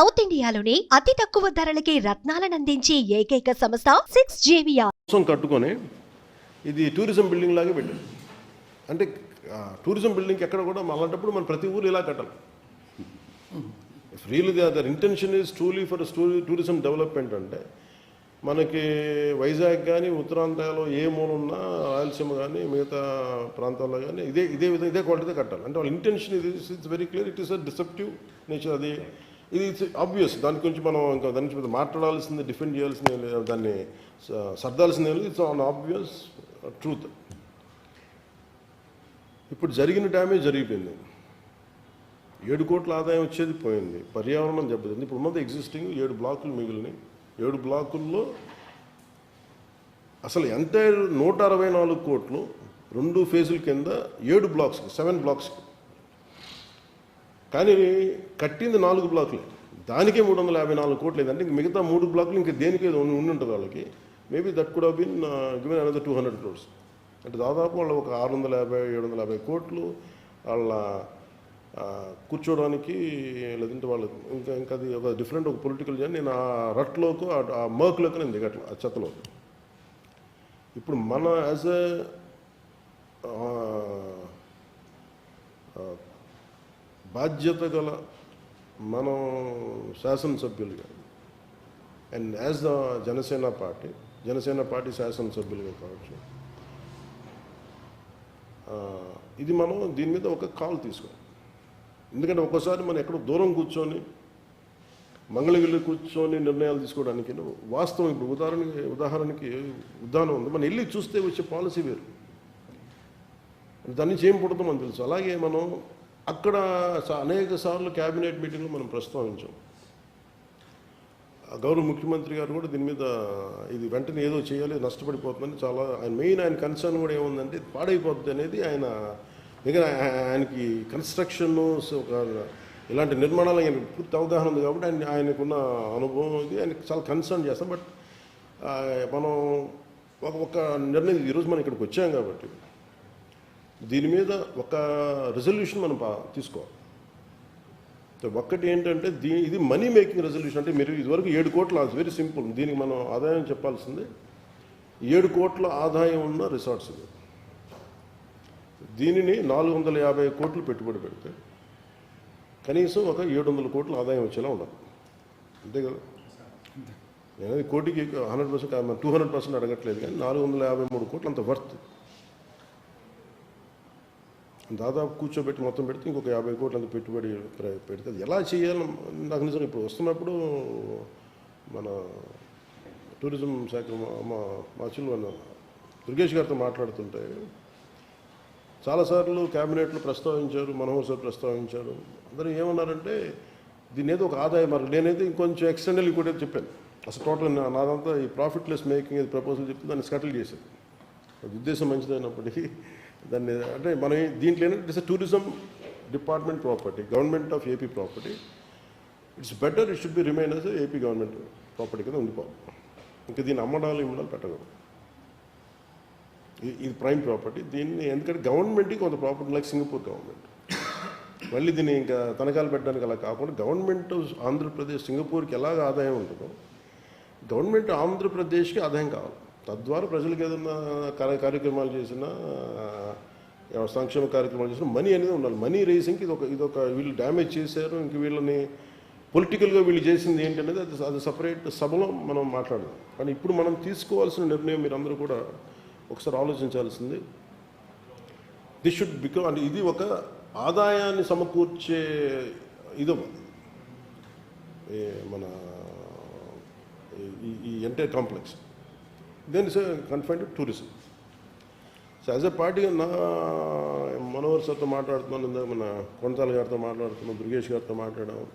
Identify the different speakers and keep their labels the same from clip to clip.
Speaker 1: South ఇండియాలోని అతి తక్కువ ధరలకి రత్నాలనందించే ఏకైక సంస్థ సిక్స్ జేవియా
Speaker 2: కట్టుకొని ఇది టూరిజం బిల్డింగ్ లాగే పెట్టారు. అంటే టూరిజం బిల్డింగ్ ఎక్కడ కూడా మన అలాంటప్పుడు ప్రతి ఊరు ఇలా కట్టాలి. Real their intention is truly for tourism development అంటే మనకి వైజాగ్ కానీ ఉత్తరాంధ్రలో ఏ మూల ఉన్నా రాయలసీమ కానీ మిగతా ప్రాంతాల్లో కానీ ఇదే ఇదే విధంగా ఇదే క్వాలిటీతో కట్టాలి. అంటే వాళ్ళ ఇంటెన్షన్ ఇది it's very clear it is a deceptive nature అది ఇది ఆబ్వియస్ దాని గురించి మనం ఇంకా దాని గురించి మాట్లాడాల్సింది డిఫెండ్ చేయాల్సిందే లేదా లేదు, దాన్ని సర్దాల్సిందే లేదు. ఇట్స్ ఆన్ ఆబ్వియస్ ట్రూత్ ఇప్పుడు జరిగిన డ్యామేజ్ జరిగిపోయింది. ఏడు కోట్ల ఆదాయం వచ్చేది పోయింది. పర్యావరణం దెబ్బతింది. ఇప్పుడు ఉన్నది ఎగ్జిస్టింగ్ ఏడు బ్లాకులు మిగిలినాయి. ఏడు బ్లాకుల్లో అసలు ఎంటైర్ నూట అరవై నాలుగు కోట్లు రెండు ఫేజుల కింద ఏడు బ్లాక్స్ సెవెన్ బ్లాక్స్కి కానీ కట్టింది నాలుగు బ్లాకులే. దానికే మూడు వందల యాభై నాలుగు కోట్లు లేదంటే ఇంక మిగతా మూడు బ్లాకులు ఇంకా దేనికి ఉండి ఉంటుంది వాళ్ళకి. Maybe that could bin given another two hundred crores అంటే దాదాపు వాళ్ళు ఒక ఆరు వందల యాభై ఏడు వందల యాభై కోట్లు వాళ్ళ కూర్చోవడానికి లేదంటే వాళ్ళు ఇంకా ఇంకా అది ఒక డిఫరెంట్ ఒక పొలిటికల్ జర్నీ. నేను ఆ రట్లోకి ఆ- మర్క్లోకి నేను దిగట్లేదు ఆ చెత్తలో ఇప్పుడు మన యాజ్ ఎ బాధ్యత గల మనం శాసనసభ్యులుగా. And as the Janasena party Janasena party శాసనసభ్యులుగా కావచ్చు. ఇది మనం దీని మీద ఒక కాల్ తీసుకోవాలి. ఎందుకంటే ఒక్కసారి మనం ఎక్కడో దూరం కూర్చొని మంగళగిరి కూర్చొని నిర్ణయాలు తీసుకోవడానికి వాస్తవం ఇప్పుడు ఉదాహరణకి ఉదాహరణకి ఉదాహరణ ఉంది. మనం వెళ్ళి చూస్తే వచ్చే పాలసీ వేరు. దాని నుంచి ఏం తెలుసు. అలాగే మనం అక్కడ అనేక సార్లు క్యాబినెట్ మీటింగ్లో మనం ప్రస్తావించాం. గౌరవ ముఖ్యమంత్రి గారు కూడా దీని మీద ఇది వెంటనే ఏదో చేయాలి నష్టపడిపోతుందని చాలా ఆయన మెయిన్ ఆయన కన్సర్న్ కూడా ఏముందంటే పాడైపోతుంది అనేది ఆయన దగ్గర ఆయనకి కన్స్ట్రక్షన్ ఒక ఇలాంటి నిర్మాణాలు ఆయన పూర్తి అవగాహన ఉంది కాబట్టి ఆయన ఆయనకున్న అనుభవం ఇది ఆయనకి చాలా కన్సర్న్ చేస్తాం. బట్ మనం ఒక ఒక నిర్ణయం ఈరోజు మనం ఇక్కడికి వచ్చాం కాబట్టి దీని మీద ఒక రెజల్యూషన్ మనం తీసుకోవాలి. ఒక్కటి ఏంటంటే దీ ఇది మనీ మేకింగ్ రెజల్యూషన్ అంటే మీరు ఇదివరకు ఏడు కోట్ల వెరీ సింపుల్ దీనికి మనం ఆదాయం చెప్పాల్సిందే ఏడు కోట్ల ఆదాయం ఉన్న రిసార్ట్స్ ఇది. దీనిని నాలుగు వందల యాభై కోట్లు పెట్టుబడి పెడితే కనీసం ఒక ఏడు వందల కోట్ల ఆదాయం వచ్చేలా ఉండాలి. అంతే కదా? నేను కోటికి hundred percent two hundred percent అడగట్లేదు కానీ నాలుగు వందల యాభై మూడు కోట్లు అంత వర్త్ దాదాపు కూర్చోబెట్టి మొత్తం పెడితే ఇంకొక యాభై కోట్లు పెట్టుబడి పెడితే అది ఎలా చేయాలి నాకు నిజంగా ఇప్పుడు వస్తున్నప్పుడు మన టూరిజం శాఖ మా- మా మా దుర్గేష్ గారితో మాట్లాడుతుంటే చాలాసార్లు క్యాబినెట్లు ప్రస్తావించారు మనోహర్ సార్ ప్రస్తావించారు. అందరూ ఏమన్నారంటే దీని ఏదో ఒక ఆదాయ మరి నేనైతే ఇంకొంచెం ఎక్స్టెండల్ ఇంకోటి చెప్పాను. అసలు టోటల్ నాదంతా ఈ ప్రాఫిట్లెస్ మేకింగ్ అది ప్రపోజల్ చెప్తే దాన్ని సెటిల్ చేశాను అది ఉద్దేశం మంచిదైనప్పటికీ దాన్ని అంటే మనం దీంట్లో ఏంటంటే it's tourism department property government of AP property it's better it should be remain as AP government property కింద ఉండిపోవాలి. ఇంకా దీన్ని అమ్మడాలు ఇమ్మడాలు పెట్టకూడదు. ఇది- ఇది ప్రైమ్ ప్రాపర్టీ దీన్ని ఎందుకంటే గవర్నమెంట్కి కొంత ప్రాపర్టీ లైక్ సింగపూర్ గవర్నమెంట్ మళ్ళీ దీన్ని ఇంకా తనఖాలు పెట్టడానికి అలా కాకుండా గవర్నమెంట్ ఆంధ్రప్రదేశ్ సింగపూర్కి ఎలాగ ఆదాయం ఉంటుందో గవర్నమెంట్ ఆంధ్రప్రదేశ్కి ఆదాయం కావాలి. తద్వారా ప్రజలకు ఏదైనా కార్య- కార్యక్రమాలు చేసినా సంక్షేమ కార్యక్రమాలు చేసినా మనీ అనేది ఉండాలి. మనీ రేసింగ్కి ఇది ఒక ఇది ఒక వీళ్ళు డ్యామేజ్ చేశారు ఇంక వీళ్ళని పొలిటికల్గా వీళ్ళు చేసింది ఏంటనేది అది అది సపరేట్ సభలో మనం మాట్లాడదాం. కానీ ఇప్పుడు మనం తీసుకోవాల్సిన నిర్ణయం మీరందరూ కూడా ఒకసారి ఆలోచించాల్సింది. దిస్ షుడ్ బికమ్ అంటే ఇది ఒక ఆదాయాన్ని సమకూర్చే ఇది. ఏ మన ఈ- ఈ entire complex. Then is confined tourism so as a party నా మనోహర్ సార్తో మాట్లాడుతున్నాను ఇందాక మన కొంతాల గారితో మాట్లాడుతున్నాం దుర్గేష్ గారితో మాట్లాడాం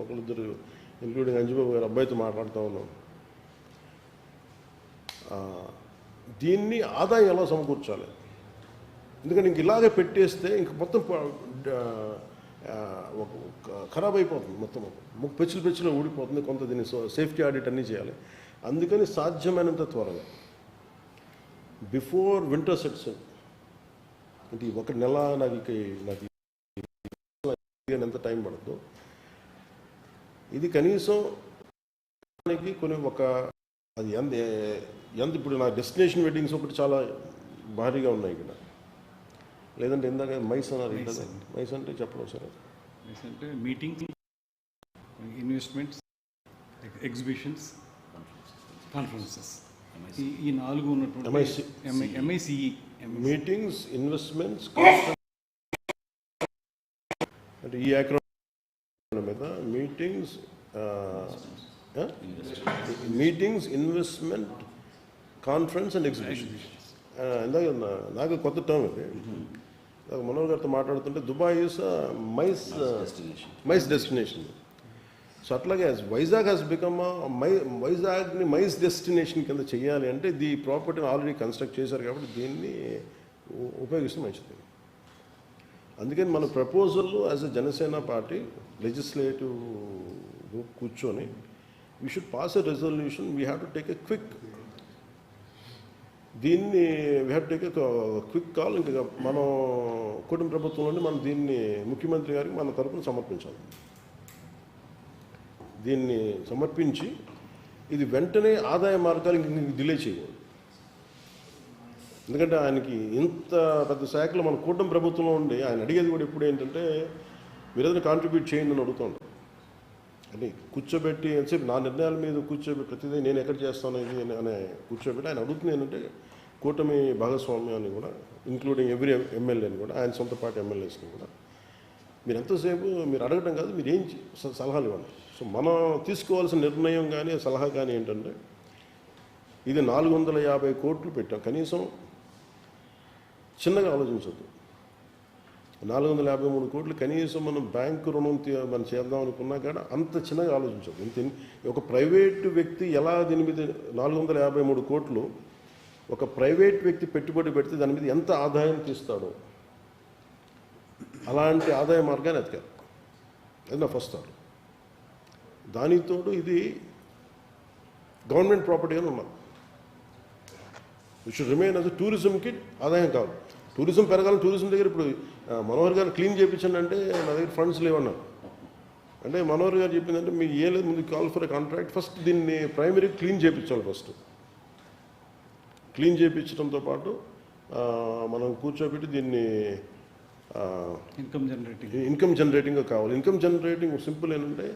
Speaker 2: ఒకరిద్దరు ఇంక్లూడింగ్ అంజుబాబు గారు అబ్బాయితో మాట్లాడుతూ ఉన్నాం. దీన్ని ఆదాయం ఎలా సమకూర్చాలి? ఎందుకంటే ఇంక ఇలాగే పెట్టేస్తే ఇంక మొత్తం ఒక- ఖరాబ్ అయిపోతుంది మొత్తం. ముక్కు పెచ్చులు పెచ్చులు ఊడిపోతుంది కొంత దీన్ని సేఫ్టీ ఆడిట్ అన్నీ చేయాలి. అందుకని సాధ్యమైనంత త్వరగా. బిఫోర్ వింటర్ సెట్స్ అంటే ఈ ఒక నెల నాకు నాకు ఎంత టైం పడద్దు ఇది కనీసం కొన్ని ఒక అది ఎంత ఎంత ఇప్పుడు నా డెస్టినేషన్ వెడ్డింగ్స్ ఒకటి చాలా భారీగా ఉన్నాయి ఇక్కడ. లేదంటే ఇందాక మైస్ అన్నారు
Speaker 3: మైస్
Speaker 2: అంటే చెప్పడం సరే.
Speaker 3: అంటే మీటింగ్స్ ఇన్వెస్ట్మెంట్స్ ఎగ్జిబిషన్స్ కాన్ఫరెన్సెస్ ఈ నాలుగు ఉన్నటువంటి. ఎంఐసిఈ
Speaker 2: మీటింగ్స్ ఇన్వెస్ట్మెంట్స్ అంటే ఈ యాక్రోన్ మీద meetings meetings investment conference and exhibition ఇందాక నాకు కొత్త టర్మ్ ఇది. ఇందాక మనోహర్ గారితో మాట్లాడుతుంటే Dubai is MICE MICE destination so అట్లాగే వైజాగ్ హ్యాస్ బికమ్ మై వైజాగ్ని మైస్ డెస్టినేషన్ కింద చేయాలి అంటే ది ప్రాపర్టీని ఆల్రెడీ కన్స్ట్రక్ట్ చేశారు కాబట్టి దీన్ని ఉపయోగిస్తే మంచిది. అందుకని మన proposal as a Janasena party legislative group కూర్చొని we should pass a resolution we have to take a quick దీన్ని we have take a quick call ఇంకా మనం కుటుంబ ప్రభుత్వంలోనే మనం దీన్ని ముఖ్యమంత్రి గారికి మన తరపున సమర్పించాలి. దీన్ని సమర్పించి ఇది వెంటనే ఆదాయ మార్గాలు డిలే చేయకూడదు. ఎందుకంటే ఆయనకి ఇంత పెద్ద శాఖలో మన కూటమి ప్రభుత్వంలో ఉండి ఆయన అడిగేది కూడా ఎప్పుడు ఏంటంటే మీరు ఏదైనా కాంట్రిబ్యూట్ చేయండి అని అడుగుతుంటారు అంటే కూర్చోబెట్టి ఎంతసేపు నా నిర్ణయాల మీద కూర్చోబెట్టి ప్రతిదీ నేను ఎక్కడ చేస్తాను ఇది అని- అనే కూర్చోబెట్టి ఆయన అడుగుతుంది ఏంటంటే కూటమి భాగస్వామ్యాన్ని కూడా ఇంక్లూడింగ్ ఎవ్రీ ఎమ్మెల్యేని కూడా ఆయన సొంత పార్టీ ఎమ్మెల్యేస్ని కూడా మీరు ఎంతసేపు మీరు అడగటం కాదు మీరు ఏం సలహాలు ఇవ్వండి. సో మనం తీసుకోవాల్సిన నిర్ణయం కానీ సలహా కానీ ఏంటంటే ఇది నాలుగు వందల యాభై కోట్లు పెట్టాం. కనీసం చిన్నగా ఆలోచించద్దు. నాలుగు వందల యాభై మూడు కోట్లు కనీసం మనం బ్యాంకు రుణం తీ- మనం చేద్దాం అనుకున్నా కానీ అంత చిన్నగా ఆలోచించదు ఇంత ఒక ప్రైవేటు వ్యక్తి ఎలా దీని మీద నాలుగు వందల యాభై మూడు కోట్లు ఒక ప్రైవేట్ వ్యక్తి పెట్టుబడి పెడితే దాని మీద ఎంత ఆదాయం తీస్తాడో అలాంటి ఆదాయ మార్గాన్ని ఎతికారు అది నా ఫస్ట్ థాట్ దానితోడు ఇది గవర్నమెంట్ ప్రాపర్టీగానే ఉన్నాం విచ్ రిమైన్ అది టూరిజంకి ఆదాయం కాదు. టూరిజం పెరగాలని టూరిజం దగ్గర ఇప్పుడు మనోహర్ గారు క్లీన్ చేయించండి అంటే నా దగ్గర ఫండ్స్ లేవన్నారు. అంటే మనోహర్ గారు చెప్పిందంటే మీరు ఏ లేదు ముందు కాల్ ఫర్ కాంట్రాక్ట్ ఫస్ట్ దీన్ని ప్రైమరీ క్లీన్ చేయించాలి ఫస్ట్ క్లీన్ చేయించడంతో పాటు మనం కూర్చోబెట్టి దీన్ని
Speaker 3: ఇన్కమ్ జనరేటింగ్
Speaker 2: ఇన్కమ్ జనరేటింగ్గా కావాలి. ఇన్కమ్ జనరేటింగ్ సింపుల్ ఏంటంటే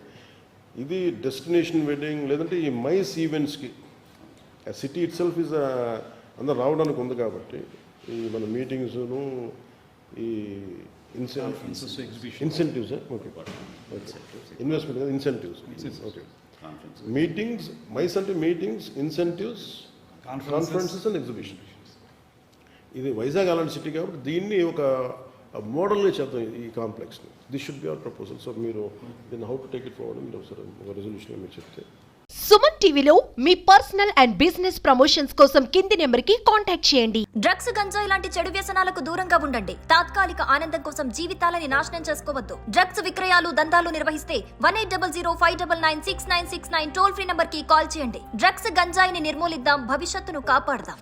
Speaker 2: ఇది డెస్టినేషన్ వెడ్డింగ్ లేదంటే ఈ మైస్ ఈవెంట్స్కి సిటీ ఇట్ సెల్ఫ్ ఇస్ అందరు రావడానికి ఉంది కాబట్టి ఈ మన మీటింగ్స్ను ఈ ఇన్సెంటివ్స్ ఓకే ఇన్వెస్ట్మెంట్ కదా? ఇన్సెంటివ్స్ ఓకే మీటింగ్స్ మైస్ అంటే meetings incentives
Speaker 3: conferences
Speaker 2: and exhibition ఇది వైజాగ్ అలాంటి సిటీ కాబట్టి దీన్ని ఒక మోడల్గా చేద్దాం ఈ- కాంప్లెక్స్ని this should be our proposal so మీరు దీన్ని how to take it forward మీరు ఒకసారి ఒక రెజల్యూషన్ మీరు చెప్తే.
Speaker 1: సుమన్ టీవీలో మీ పర్సనల్ అండ్ బిజినెస్ ప్రమోషన్స్ కోసం కింది నెంబర్కి కాంటాక్ట్ చేయండి.
Speaker 4: డ్రగ్స్ గంజాయి లాంటి చెడు వ్యసనాలకు దూరంగా ఉండండి. తాత్కాలిక ఆనందం కోసం జీవితాలని నాశనం చేసుకోవద్దు. డ్రగ్స్ విక్రయాలు దందాలు నిర్వహిస్తే one eight double zero five double nine six nine six nine toll free నంబర్కి కాల్ చేయండి. డ్రగ్స్ గంజాయిని నిర్మూలిద్దాం. భవిష్యత్తును కాపాడదాం.